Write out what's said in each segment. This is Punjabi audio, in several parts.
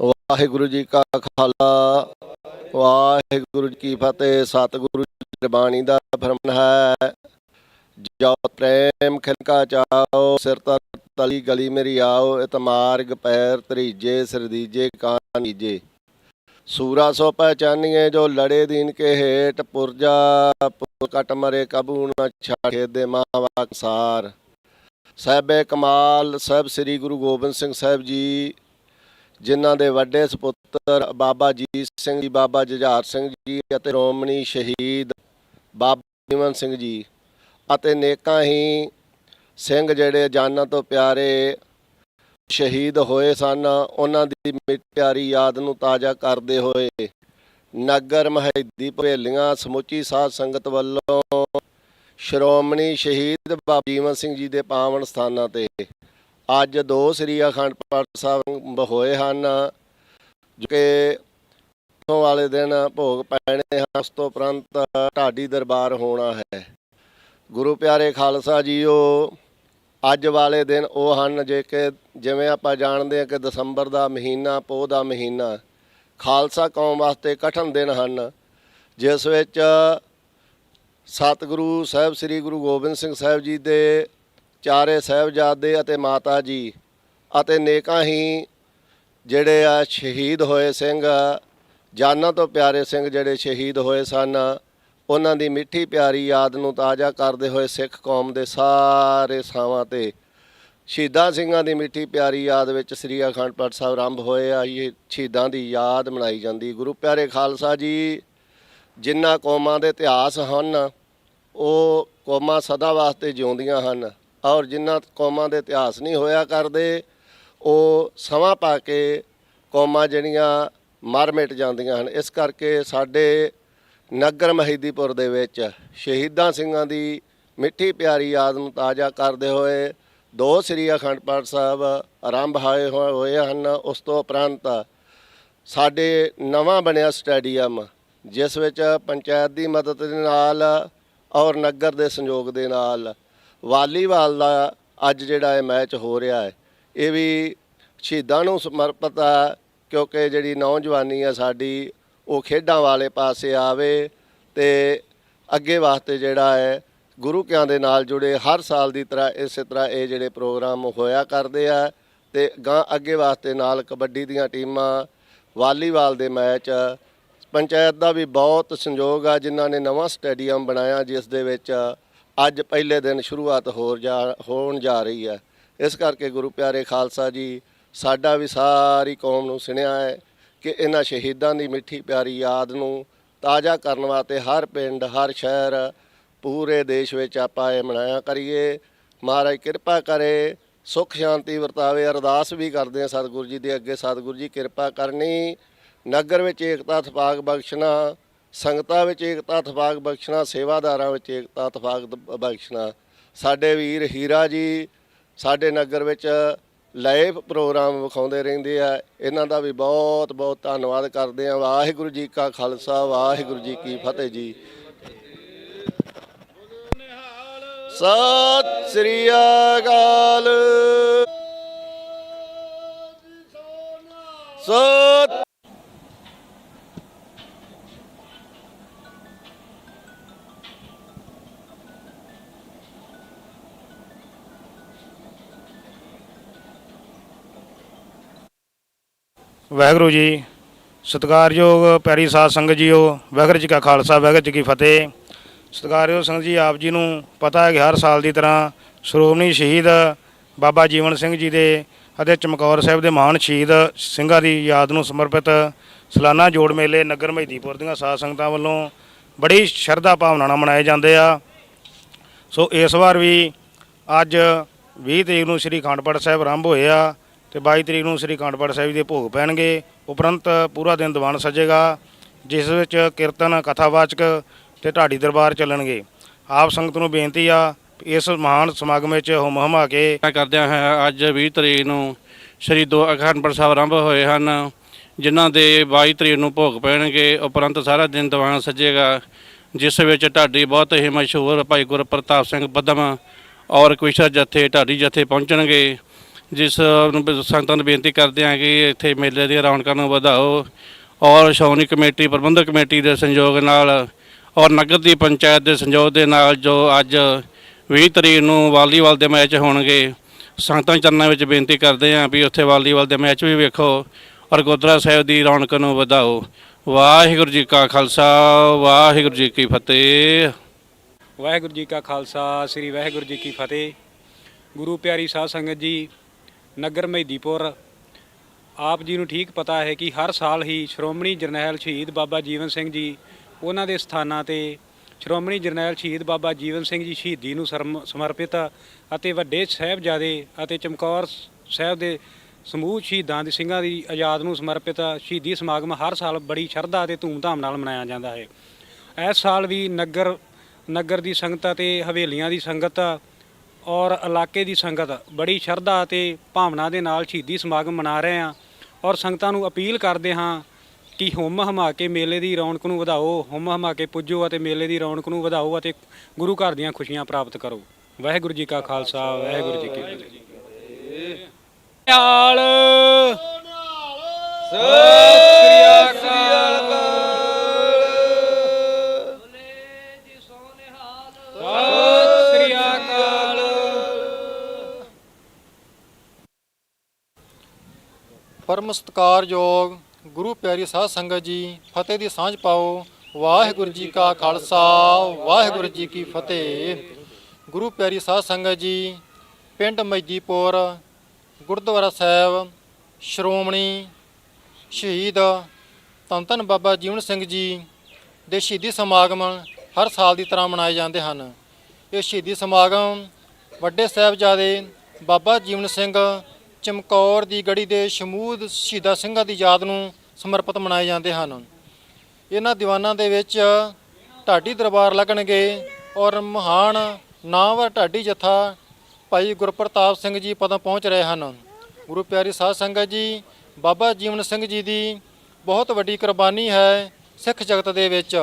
ਵਾਹਿਗੁਰੂ ਜੀ ਕਾ ਖਾਲਸਾ, ਵਾਹਿਗੁਰੂ ਜੀ ਕੀ ਫਤਿਹ, ਸਤਿਗੁਰੂ ਜੀ ਬਾਣੀ ਦਾ ਫਰਮਾਨ ਹੈ। ਜੋ ਪ੍ਰੇਮ ਖਿਲਕਾ ਚਾਓ, ਸਿਰ ਤਰ ਤਲੀ ਗਲੀ ਮੇਰੀ ਆਓ, ਇਤ ਮਾਰਗ ਪੈਰ ਤਰੀਜੇ ਸਰਦੀਜੇ ਕਾਨੀਜੇ ਸੂਰਾ ਸੋ ਪਹਿਚਾਨੀਏ ਜੋ ਲੜੇ ਦੀਨ ਕੇ ਹੇਟ ਪੁਰਜਾ, ਪੁਰ ਕਟ ਮਰੇ ਕਬੂ ਨਾ ਛਾੜੇ ਦੇ ਮਾਵਾ ਸਾਰ ਸਾਹਿਬੇ ਕਮਾਲ, ਸਾਹਿਬ ਸ੍ਰੀ ਗੁਰੂ ਗੋਬਿੰਦ ਸਿੰਘ ਸਾਹਿਬ ਜੀ ਜਿਨ੍ਹਾਂ ਦੇ ਵੱਡੇ ਸੁਪੁੱਤਰ ਬਾਬਾ ਜੀਤ ਸਿੰਘ ਜੀ, ਬਾਬਾ ਜੁਝਾਰ ਸਿੰਘ ਜੀ ਅਤੇ ਰੋਮਣੀ ਸ਼ਹੀਦ ਬਾਬਾ ਜੀਵਨ ਸਿੰਘ ਜੀ ਅਤੇ ਨੇਕਾਂ ਹੀ ਸਿੰਘ ਜਿਹੜੇ ਜਾਨਾਂ ਤੋਂ ਪਿਆਰੇ ਸ਼ਹੀਦ ਹੋਏ ਸਨ। ਉਹਨਾਂ ਦੀ ਪਿਆਰੀ ਯਾਦ ਨੂੰ ਤਾਜ਼ਾ ਕਰਦੇ ਹੋਏ ਨਗਰ ਮਹੈਦੀ ਭਵੇਲੀਆਂ ਸਮੁੱਚੀ ਸਾਧ ਸੰਗਤ ਵੱਲੋਂ ਸ਼੍ਰੋਮਣੀ ਸ਼ਹੀਦ ਬਾਬਾ ਜੀਵਨ ਸਿੰਘ ਜੀ ਦੇ ਪਾਵਨ ਸਥਾਨਾਂ ਤੇ ਅੱਜ ਦੋ ਸ੍ਰੀ ਅਖੰਡ ਪਾਠ ਸਾਹਿਬ ਹੋਏ ਹਨ, ਜੋ ਕਿ ਤੋਂ ਵਾਲੇ ਦਿਨ ਭੋਗ ਪੈਣੇ ਹਨ, ਉਸ ਤੋਂ ਉਪਰੰਤ ਢਾਡੀ ਦਰਬਾਰ ਹੋਣਾ ਹੈ। ਗੁਰੂ ਪਿਆਰੇ ਖਾਲਸਾ ਜੀਓ, ਅੱਜ ਵਾਲੇ ਦਿਨ ਉਹ ਹਨ ਜੇ ਕਿ ਜਿਵੇਂ ਆਪਾਂ ਜਾਣਦੇ ਹਾਂ ਕਿ ਦਸੰਬਰ ਦਾ ਮਹੀਨਾ, ਪੋਹ ਦਾ ਮਹੀਨਾ, ਖਾਲਸਾ ਕੌਮ ਵਾਸਤੇ ਕਠਨ ਦਿਨ ਹਨ, ਜਿਸ ਵਿੱਚ ਸਤਿਗੁਰੂ ਸਾਹਿਬ, ਸ੍ਰੀ ਗੁਰੂ ਗੋਬਿੰਦ ਸਿੰਘ ਸਾਹਿਬ ਜੀ ਦੇ ਚਾਰੇ ਸਾਹਿਬਜ਼ਾਦੇ ਅਤੇ ਮਾਤਾ ਜੀ ਅਤੇ ਨੇਕਾਂ ਹੀ ਜਿਹੜੇ ਆ ਸ਼ਹੀਦ ਹੋਏ ਸਿੰਘ, ਜਾਨਾਂ ਤੋਂ ਪਿਆਰੇ ਸਿੰਘ ਜਿਹੜੇ ਸ਼ਹੀਦ ਹੋਏ ਸਨ, ਉਹਨਾਂ ਦੀ ਮਿੱਠੀ ਪਿਆਰੀ ਯਾਦ ਨੂੰ ਤਾਜ਼ਾ ਕਰਦੇ ਹੋਏ ਸਿੱਖ ਕੌਮ ਦੇ ਸਾਰੇ ਥਾਵਾਂ ਤੇ ਸ਼ਹੀਦਾਂ ਸਿੰਘਾਂ ਦੀ ਮਿੱਠੀ ਪਿਆਰੀ ਯਾਦ ਵਿੱਚ ਸ੍ਰੀ ਅਖੰਡ ਪਾਠ ਸਾਹਿਬ ਆਰੰਭ ਹੋਏ ਆ। ਇਹ ਸ਼ਹੀਦਾਂ ਦੀ ਯਾਦ ਮਨਾਈ ਜਾਂਦੀ। ਗੁਰੂ ਪਿਆਰੇ ਖਾਲਸਾ ਜੀ ਜਿਨ੍ਹਾਂ ਕੌਮਾਂ ਦੇ ਇਤਿਹਾਸ ਹਨ, ਉਹ ਕੌਮਾਂ ਸਦਾ ਵਾਸਤੇ ਜਿਉਂਦੀਆਂ ਹਨ। ਔਰ ਜਿਨ੍ਹਾਂ ਕੌਮਾਂ ਦੇ ਇਤਿਹਾਸ ਨਹੀਂ ਹੋਇਆ ਕਰਦੇ, ਉਹ ਸਮਾਂ ਪਾ ਕੇ ਕੌਮਾਂ ਜਿਹੜੀਆਂ ਮਰ ਮਿਟ ਜਾਂਦੀਆਂ ਹਨ। ਇਸ ਕਰਕੇ ਸਾਡੇ ਨਗਰ ਮਹੀਦੀਪੁਰ ਦੇ ਵਿੱਚ ਸ਼ਹੀਦਾਂ ਸਿੰਘਾਂ ਦੀ ਮਿੱਠੀ ਪਿਆਰੀ ਯਾਦ ਨੂੰ ਤਾਜ਼ਾ ਕਰਦੇ ਹੋਏ ਦੋ ਸ੍ਰੀ ਅਖੰਡ ਪਾਠ ਸਾਹਿਬ ਆਰੰਭ ਹੋਏ ਹੋਏ ਹੋਏ ਹਨ। ਉਸ ਤੋਂ ਉਪਰੰਤ ਸਾਡੇ ਨਵਾਂ ਬਣਿਆ ਸਟੇਡੀਅਮ, ਜਿਸ ਵਿੱਚ ਪੰਚਾਇਤ ਦੀ ਮਦਦ ਦੇ ਨਾਲ ਔਰ ਨਗਰ ਦੇ ਸੰਯੋਗ ਦੇ ਨਾਲ ਵਾਲੀਬਾਲ ਦਾ ਅੱਜ ਜਿਹੜਾ ਇਹ ਮੈਚ ਹੋ ਰਿਹਾ ਹੈ, ਇਹ ਵੀ ਸ਼ਹੀਦਾਂ ਨੂੰ ਸਮਰਪਿਤ ਆ ਕਿਉਂਕਿ ਜਿਹੜੀ ਨੌਜਵਾਨੀ ਆ ਸਾਡੀ, ਉਹ ਖੇਡਾਂ ਵਾਲੇ ਪਾਸੇ ਆਵੇ ਤੇ ਅੱਗੇ ਵਾਸਤੇ ਜਿਹੜਾ ਹੈ, ਗੁਰੂ ਕਿਆਂ ਦੇ ਨਾਲ ਜੁੜੇ ਹਰ ਸਾਲ ਦੀ ਤਰ੍ਹਾਂ, ਇਸੇ ਤਰ੍ਹਾਂ ਇਹ ਜਿਹੜੇ ਪ੍ਰੋਗਰਾਮ ਹੋਇਆ ਕਰਦੇ ਆ ਤੇ ਗਾਂ ਅੱਗੇ ਵਾਸਤੇ ਨਾਲ ਕਬੱਡੀ ਦੀਆਂ ਟੀਮਾਂ, ਵਾਲੀਬਾਲ ਦੇ ਮੈਚ, ਪੰਚਾਇਤ ਦਾ ਵੀ ਬਹੁਤ ਸੰਯੋਗ ਆ, ਜਿਨ੍ਹਾਂ ਨੇ ਨਵਾਂ ਸਟੇਡੀਅਮ ਬਣਾਇਆ, ਜਿਸ ਦੇ ਵਿੱਚ ਅੱਜ ਪਹਿਲੇ ਦਿਨ ਸ਼ੁਰੂਆਤ ਹੋਰ ਜਾ, ਹੋਣ ਜਾ ਰਹੀ ਹੈ। ਇਸ ਕਰਕੇ ਗੁਰੂ ਪਿਆਰੇ ਖਾਲਸਾ ਜੀ, ਸਾਡਾ ਵੀ ਸਾਰੀ ਕੌਮ ਨੂੰ ਸੁਣਿਆ ਹੈ ਕਿ ਇਹਨਾਂ ਸ਼ਹੀਦਾਂ ਦੀ ਮਿੱਠੀ ਪਿਆਰੀ ਯਾਦ ਨੂੰ ਤਾਜ਼ਾ ਕਰਨ ਵਾਸਤੇ ਹਰ ਪਿੰਡ, ਹਰ ਸ਼ਹਿਰ, ਪੂਰੇ ਦੇਸ਼ ਵਿੱਚ ਆਪਾਂ ਇਹ ਮਨਾਇਆ ਕਰੀਏ। ਮਹਾਰਾਜ ਕਿਰਪਾ ਕਰੇ, ਸੁਖ ਸ਼ਾਂਤੀ ਵਰਤਾਵੇ। ਅਰਦਾਸ ਵੀ ਕਰਦੇ ਆ ਸਤਿਗੁਰੂ ਜੀ ਦੇ ਅੱਗੇ। ਸਤਿਗੁਰੂ ਜੀ ਕਿਰਪਾ ਕਰਨੀ। ਨਗਰ ਵਿੱਚ ਏਕਤਾ ਥਪਾਕ ਬਖਸ਼ਣਾ। ਸੰਗਤਾਂ ਵਿੱਚ ਏਕਤਾ ਥਪਾਕ ਬਖਸ਼ਣਾ, ਸੇਵਾਦਾਰਾਂ ਵਿੱਚ ਏਕਤਾ ਥਪਾਕ ਬਖਸ਼ਣਾ। ਸਾਡੇ ਵੀਰ ਹੀਰਾ ਜੀ ਸਾਡੇ ਨਗਰ ਵਿੱਚ ਲਾਈਵ ਪ੍ਰੋਗਰਾਮ ਵਿਖਾਉਂਦੇ ਰਹਿੰਦੇ ਆ। ਇਹਨਾਂ ਦਾ ਵੀ ਬਹੁਤ ਬਹੁਤ ਧੰਨਵਾਦ ਕਰਦੇ ਆ। ਵਾਹਿਗੁਰੂ ਜੀ ਕਾ ਖਾਲਸਾ, ਵਾਹਿਗੁਰੂ ਜੀ ਕੀ ਫਤਿਹ ਜੀ। ਸਤਿ ਸ੍ਰੀ ਅਕਾਲ। ਸਤਿ ਵਾਹਿਗੁਰੂ ਜੀ, ਸਤਿਕਾਰਯੋਗ ਪਿਆਰੀ ਸਾਧ ਸੰਗਤ ਜੀਓ, ਵਾਹਿਗੁਰੂ ਜੀ ਕਾ ਖਾਲਸਾ, ਵਾਹਿਗੁਰੂ ਜੀ ਕੀ ਫਤਿਹ। ਸਤਿਕਾਰਯੋਗ ਸੰਗਤ ਜੀ, ਆਪ ਜੀ ਨੂੰ ਪਤਾ ਹੈ ਕਿ ਹਰ ਸਾਲ ਦੀ ਤਰ੍ਹਾਂ ਸ਼੍ਰੋਮਣੀ ਸ਼ਹੀਦ ਬਾਬਾ ਜੀਵਨ ਸਿੰਘ ਜੀ ਦੇ ਅਤੇ ਚਮਕੌਰ ਸਾਹਿਬ ਦੇ ਮਹਾਨ ਸ਼ਹੀਦ ਸਿੰਘਾਂ ਦੀ ਯਾਦ ਨੂੰ ਸਮਰਪਿਤ ਸਲਾਨਾ ਜੋੜ ਮੇਲੇ ਨਗਰ ਮਹਿਦੀਪੁਰ ਦੀਆਂ ਸਾਧ ਸੰਗਤਾਂ ਵੱਲੋਂ ਬੜੀ ਸ਼ਰਧਾ ਭਾਵਨਾ ਨਾਲ ਮਨਾਏ ਜਾਂਦੇ ਆ। ਸੋ ਇਸ ਵਾਰ ਵੀ ਅੱਜ 20 ਤਰੀਕ ਨੂੰ ਸ੍ਰੀ ਅਖੰਡ ਪਾਠ ਸਾਹਿਬ ਆਰੰਭ ਹੋਏ ਆ। ਤੇ 22 ਤਰੀਕ ਨੂੰ ਸ੍ਰੀ ਅਖੰਡ ਪਾਠ ਸਾਹਿਬ ਦੇ ਭੋਗ ਪੈਣਗੇ। ਉਪਰੰਤ ਪੂਰਾ ਦਿਨ ਦੀਵਾਨ ਸਜੇਗਾ, ਜਿਸ ਵਿੱਚ ਕੀਰਤਨ, ਕਥਾਵਾਚਕ ਤੇ ਢਾਡੀ ਦਰਬਾਰ ਚੱਲਣਗੇ। ਆਪ ਸੰਗਤ ਨੂੰ ਬੇਨਤੀ ਆ, ਇਸ ਮਹਾਨ ਸਮਾਗਮ ਵਿੱਚ ਹੁਮ ਹਮਾ ਕੇ ਮੈਂ ਕਰਦਿਆਂ ਹੈ, ਅੱਜ 20 ਤਰੀਕ ਨੂੰ ਸ਼੍ਰੀ ਦੋ ਅਖੰਡ ਸਾਹਿਬ ਆਰੰਭ ਹੋਏ ਹਨ, ਜਿਨ੍ਹਾਂ ਦੇ 22 ਤਰੀਕ ਨੂੰ ਭੋਗ ਪੈਣਗੇ। ਉਪਰੰਤ ਸਾਰਾ ਦਿਨ ਦੀਵਾਨ ਸਜੇਗਾ, ਜਿਸ ਵਿੱਚ ਢਾਡੀ ਬਹੁਤ ਹੀ ਮਸ਼ਹੂਰ ਭਾਈ ਗੁਰਪ੍ਰਤਾਪ ਸਿੰਘ ਬੱਦਮ ਔਰ ਕੁਸ਼ਾ ਜਥੇ, ਢਾਡੀ ਜਥੇ ਪਹੁੰਚਣਗੇ। ਜਿਸ ਨੂੰ ਬ- ਸੰਗਤਾਂ ਨੂੰ ਬੇਨਤੀ ਕਰਦੇ ਹਾਂ ਕਿ ਇੱਥੇ ਮੇਲੇ ਦੀਆਂ ਰੌਣਕਾਂ ਨੂੰ ਵਧਾਓ ਔਰ ਸ਼੍ਰੋਮਣੀ ਕਮੇਟੀ, ਪ੍ਰਬੰਧਕ ਕਮੇਟੀ ਦੇ ਸੰਯੋਗ ਨਾਲ ਔਰ ਨਗਰ ਦੀ ਪੰਚਾਇਤ ਦੇ ਸੰਯੋਗ ਦੇ ਨਾਲ ਜੋ ਅੱਜ 20 ਤਰੀਕ ਨੂੰ ਵਾਲੀਬਾਲ ਦੇ ਮੈਚ ਹੋਣਗੇ, ਸੰਗਤਾਂ ਚਰਨਾਂ ਵਿੱਚ ਬੇਨਤੀ ਕਰਦੇ ਹਾਂ ਵੀ ਉੱਥੇ ਵਾਲੀਬਾਲ ਦੇ ਮੈਚ ਵੀ ਵੇਖੋ ਔਰ ਗੁਰਦੁਆਰਾ ਸਾਹਿਬ ਦੀ ਰੌਣਕ ਨੂੰ ਵਧਾਓ। ਵਾਹਿਗੁਰੂ ਜੀ ਕਾ ਖਾਲਸਾ, ਵਾਹਿਗੁਰੂ ਜੀ ਕੀ ਫਤਿਹ। ਵਾਹਿਗੁਰੂ ਜੀ ਕਾ ਖਾਲਸਾ, ਸ੍ਰੀ ਵਾਹਿਗੁਰੂ ਜੀ ਕੀ ਫਤਿਹ। ਗੁਰੂ ਪਿਆਰੀ ਸਾਧ ਸੰਗਤ ਜੀ ਨਗਰ ਮਹਿਦੀਪੁਰ। ਆਪ ਜੀ ਨੂੰ ਠੀਕ ਪਤਾ ਹੈ ਕਿ ਹਰ ਸਾਲ ਹੀ ਸ਼੍ਰੋਮਣੀ ਜਰਨੈਲ ਸ਼ਹੀਦ ਬਾਬਾ ਜੀਵਨ ਸਿੰਘ ਜੀ ਉਹਨਾਂ ਦੇ ਸਥਾਨਾਂ ਤੇ ਸ਼੍ਰੋਮਣੀ ਜਰਨੈਲ ਸ਼ਹੀਦ ਬਾਬਾ ਜੀਵਨ ਸਿੰਘ ਜੀ ਸ਼ਹੀਦੀ ਨੂੰ ਸਰਮ- ਸਮਰਪਿਤ ਅਤੇ ਵੱਡੇ ਸਾਹਿਬਜ਼ਾਦੇ ਅਤੇ ਚਮਕੌਰ ਸਾਹਿਬ ਦੇ ਸਮੂਹ ਸ਼ਹੀਦਾਂ ਦੀ ਸਿੰਘਾਂ ਦੀ ਆਜ਼ਾਦ ਨੂੰ ਸਮਰਪਿਤ ਸ਼ਹੀਦੀ ਸਮਾਗਮ ਹਰ ਸਾਲ ਬੜੀ ਸ਼ਰਧਾ ਅਤੇ ਧੂਮਧਾਮ ਨਾਲ ਮਨਾਇਆ ਜਾਂਦਾ ਹੈ। ਇਸ ਸਾਲ ਵੀ ਨਗਰ ਨਗਰ ਦੀ ਸੰਗਤ ਅਤੇ ਹਵੇਲੀਆਂ ਦੀ ਸੰਗਤ ਔਰ ਇਲਾਕੇ ਦੀ ਸੰਗਤ ਬੜੀ ਸ਼ਰਧਾ ਅਤੇ ਭਾਵਨਾ ਦੇ ਨਾਲ ਸ਼ਹੀਦੀ ਸਮਾਗਮ ਮਨਾ ਰਹੇ ਹਾਂ ਔਰ ਸੰਗਤਾਂ ਨੂੰ ਅਪੀਲ ਕਰਦੇ ਹਾਂ ਕਿ ਹੁਮ ਹਮਾ ਕੇ ਮੇਲੇ ਦੀ ਰੌਣਕ ਨੂੰ ਵਧਾਓ, ਹੁਮ ਹਮਾ ਕੇ ਪੁੱਜੋ ਅਤੇ ਮੇਲੇ ਦੀ ਰੌਣਕ ਨੂੰ ਵਧਾਓ ਅਤੇ ਗੁਰੂ ਘਰ ਦੀਆਂ ਖੁਸ਼ੀਆਂ ਪ੍ਰਾਪਤ ਕਰੋ। ਵਾਹਿਗੁਰੂ ਜੀ ਕਾ ਖਾਲਸਾ, ਵਾਹਿਗੁਰੂ ਜੀ ਕੀ ਫਤਿਹ। ਹਾਲ ਸਤਿ ਪਰਮ ਸਤਿਕਾਰਯੋਗ ਗੁਰੂ ਪਿਆਰੀ ਸਾਧ ਸੰਗਤ ਜੀ, ਫਤਿਹ ਦੀ ਸਾਂਝ ਪਾਓ। ਵਾਹਿਗੁਰੂ ਜੀ ਕਾ ਖਾਲਸਾ, ਵਾਹਿਗੁਰੂ ਜੀ ਕੀ ਫਤਿਹ। ਗੁਰੂ ਪਿਆਰੀ ਸਾਧ ਸੰਗਤ ਜੀ, ਪਿੰਡ ਮਜਦੀਪੁਰ ਗੁਰਦੁਆਰਾ ਸਾਹਿਬ, ਸ਼੍ਰੋਮਣੀ ਸ਼ਹੀਦ ਧੰਨ ਧੰਨ ਬਾਬਾ ਜੀਵਨ ਸਿੰਘ ਜੀ ਦੇ ਸ਼ਹੀਦੀ ਸਮਾਗਮ ਹਰ ਸਾਲ ਦੀ ਤਰ੍ਹਾਂ ਮਨਾਏ ਜਾਂਦੇ ਹਨ। ਇਹ ਸ਼ਹੀਦੀ ਸਮਾਗਮ ਵੱਡੇ ਸਾਹਿਬਜ਼ਾਦੇ ਬਾਬਾ ਜੀਵਨ ਸਿੰਘ ਚਮਕੌਰ ਦੀ ਗੜੀ ਦੇ ਸ਼ਮੂਦ ਸ਼ਹੀਦਾਂ ਸਿੰਘਾਂ ਦੀ ਯਾਦ ਨੂੰ ਸਮਰਪਿਤ ਮਨਾਏ ਜਾਂਦੇ ਹਨ। ਇਹਨਾਂ ਦੀਵਾਨਾਂ ਦੇ ਵਿੱਚ ਢਾਡੀ ਦਰਬਾਰ ਲੱਗਣਗੇ ਔਰ ਮਹਾਨ ਨਾਮਵਰ ਢਾਡੀ ਜਥਾ ਭਾਈ ਗੁਰਪ੍ਰਤਾਪ ਸਿੰਘ ਜੀ ਪਦੋਂ ਪਹੁੰਚ ਰਹੇ ਹਨ। ਗੁਰੂ ਪਿਆਰੀ ਸਾਧ ਸੰਗਤ ਜੀ, ਬਾਬਾ ਜੀਵਨ ਸਿੰਘ ਜੀ ਦੀ ਬਹੁਤ ਵੱਡੀ ਕੁਰਬਾਨੀ ਹੈ ਸਿੱਖ ਜਗਤ ਦੇ ਵਿੱਚ।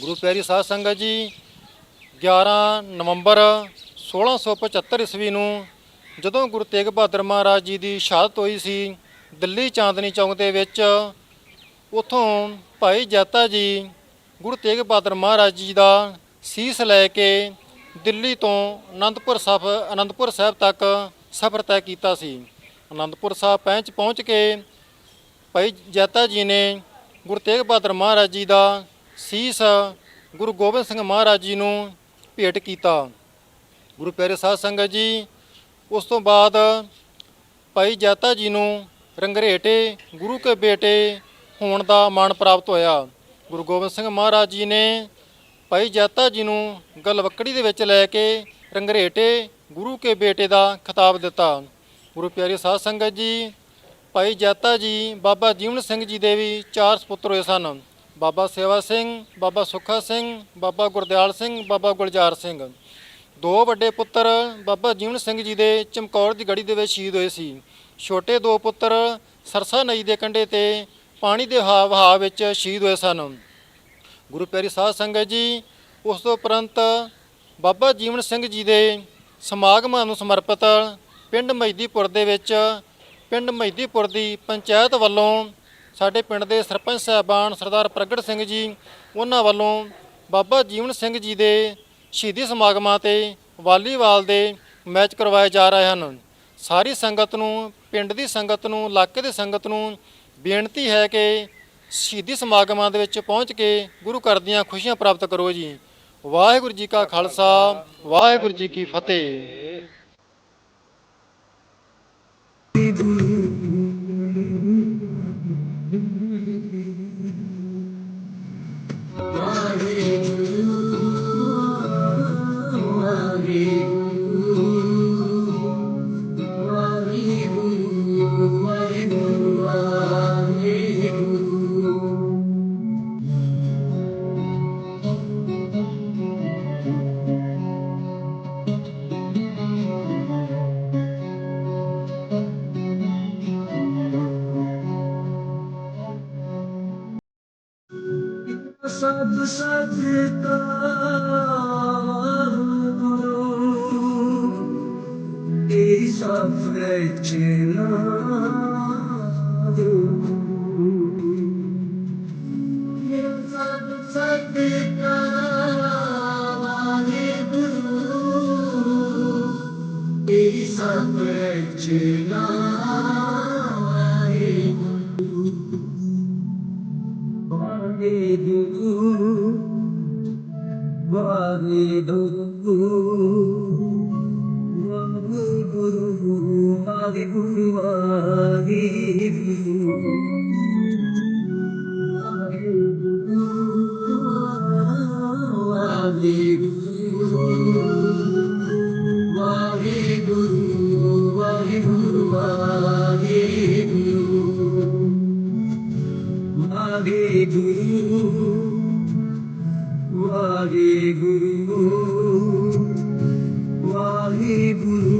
ਗੁਰੂ ਪਿਆਰੀ ਸਾਧ ਸੰਗਤ ਜੀ 11 ਨਵੰਬਰ 1675 ਈਸਵੀ ਨੂੰ ਜਦੋਂ ਗੁਰੂ ਤੇਗ ਬਹਾਦਰ ਮਹਾਰਾਜ ਜੀ ਦੀ ਸ਼ਹਾਦਤ ਹੋਈ ਸੀ, ਦਿੱਲੀ ਚਾਂਦਨੀ ਚੌਂਕ ਦੇ ਵਿੱਚ, ਉਥੋਂ ਭਾਈ ਜੈਤਾ ਜੀ, ਗੁਰੂ ਤੇਗ ਬਹਾਦਰ ਮਹਾਰਾਜ ਜੀ ਦਾ ਸੀਸ ਲੈ ਕੇ ਦਿੱਲੀ ਤੋਂ ਅਨੰਦਪੁਰ ਸਾਹਿਬ ਅਨੰਦਪੁਰ ਸਾਹਿਬ ਤੱਕ ਸਫ਼ਰ ਤੈਅ ਕੀਤਾ ਸੀ। ਅਨੰਦਪੁਰ ਸਾਹਿਬ ਪਹੁੰਚ ਪਹੁੰਚ ਕੇ ਭਾਈ ਜੈਤਾ ਜੀ ਨੇ ਗੁਰੂ ਤੇਗ ਬਹਾਦਰ ਮਹਾਰਾਜ ਜੀ ਦਾ ਸੀਸ ਗੁਰੂ ਗੋਬਿੰਦ ਸਿੰਘ ਮਹਾਰਾਜ ਜੀ ਨੂੰ ਭੇਟ ਕੀਤਾ। ਗੁਰੂ ਪਿਆਰੇ ਸਾਧ ਸੰਗਤ ਜੀ ਉਸ ਤੋਂ ਬਾਅਦ ਭਾਈ ਜੈਤਾ ਜੀ ਨੂੰ ਰੰਗਰੇਟੇ ਗੁਰੂ ਕੇ ਬੇਟੇ ਹੋਣ ਦਾ ਮਾਣ ਪ੍ਰਾਪਤ ਹੋਇਆ। ਗੁਰੂ ਗੋਬਿੰਦ ਸਿੰਘ ਮਹਾਰਾਜ ਜੀ ਨੇ ਭਾਈ ਜੈਤਾ ਜੀ ਨੂੰ ਗਲਵੱਕੜੀ ਦੇ ਵਿੱਚ ਲੈ ਕੇ ਰੰਗਰੇਟੇ ਗੁਰੂ ਕੇ ਬੇਟੇ ਦਾ ਖਿਤਾਬ ਦਿੱਤਾ। ਗੁਰੂ ਪਿਆਰੇ ਸਾਧ ਸੰਗਤ ਜੀ, ਭਾਈ ਜੈਤਾ ਜੀ, ਬਾਬਾ ਜੀਵਨ ਸਿੰਘ ਜੀ ਦੇ ਵੀ ਚਾਰ ਸੁਪੁੱਤਰ ਹੋਏ ਸਨ। ਬਾਬਾ ਸੇਵਾ ਸਿੰਘ, ਬਾਬਾ ਸੁੱਖਾ ਸਿੰਘ, ਬਾਬਾ ਗੁਰਦਿਆਲ ਸਿੰਘ, ਬਾਬਾ ਗੁਲਜ਼ਾਰ ਸਿੰਘ। ਦੋ ਵੱਡੇ ਪੁੱਤਰ ਬਾਬਾ ਜੀਵਨ ਸਿੰਘ ਜੀ ਦੇ ਚਮਕੌਰ ਦੀ ਗੜੀ ਦੇ ਵਿੱਚ ਸ਼ਹੀਦ ਹੋਏ ਸੀ। ਛੋਟੇ ਦੋ ਪੁੱਤਰ ਸਰਸਾ ਨਦੀ ਦੇ ਕੰਢੇ ਤੇ ਪਾਣੀ ਦੇ ਵਹਾ, ਵਹਾਅ ਵਿੱਚ ਸ਼ਹੀਦ ਹੋਏ ਸਨ। ਗੁਰੂ ਪਿਆਰੀ ਸਾਧ ਸੰਗਤ ਜੀ, ਉਸ ਤੋਂ ਉਪਰੰਤ ਬਾਬਾ ਜੀਵਨ ਸਿੰਘ ਜੀ ਦੇ ਸਮਾਗਮਾਂ ਨੂੰ ਸਮਰਪਿਤ ਪਿੰਡ ਮਜਦੀਪੁਰ ਦੇ ਵਿੱਚ, ਪਿੰਡ ਮਜਦੀਪੁਰ ਦੀ ਪੰਚਾਇਤ ਵੱਲੋਂ ਸਾਡੇ ਪਿੰਡ ਦੇ ਸਰਪੰਚ ਸਾਹਿਬਾਨ ਸਰਦਾਰ ਪ੍ਰਗਟ ਸਿੰਘ ਜੀ, ਉਹਨਾਂ ਵੱਲੋਂ ਬਾਬਾ ਜੀਵਨ ਸਿੰਘ ਜੀ ਦੇ ਸ਼ਹੀਦੀ ਸਮਾਗਮਾਂ ਤੇ ਵਾਲੀਬਾਲ ਦੇ ਮੈਚ ਕਰਵਾਏ ਜਾ ਰਹੇ ਹਨ। ਸਾਰੀ ਸੰਗਤ ਨੂੰ, ਪਿੰਡ ਦੀ ਸੰਗਤ ਨੂੰ, ਇਲਾਕੇ ਦੀ ਸੰਗਤ ਨੂੰ ਬੇਨਤੀ ਹੈ ਕਿ ਸ਼ਹੀਦੀ ਸਮਾਗਮਾਂ ਦੇ ਵਿੱਚ ਪਹੁੰਚ ਕੇ ਗੁਰੂ ਘਰ ਦੀਆਂ ਖੁਸ਼ੀਆਂ ਪ੍ਰਾਪਤ ਕਰੋ ਜੀ। ਵਾਹਿਗੁਰੂ ਜੀ ਕਾ ਖਾਲਸਾ, ਵਾਹਿਗੁਰੂ ਜੀ ਕੀ ਫਤਿਹ। सत सचिता सब सचिता सब रचना হে গুরু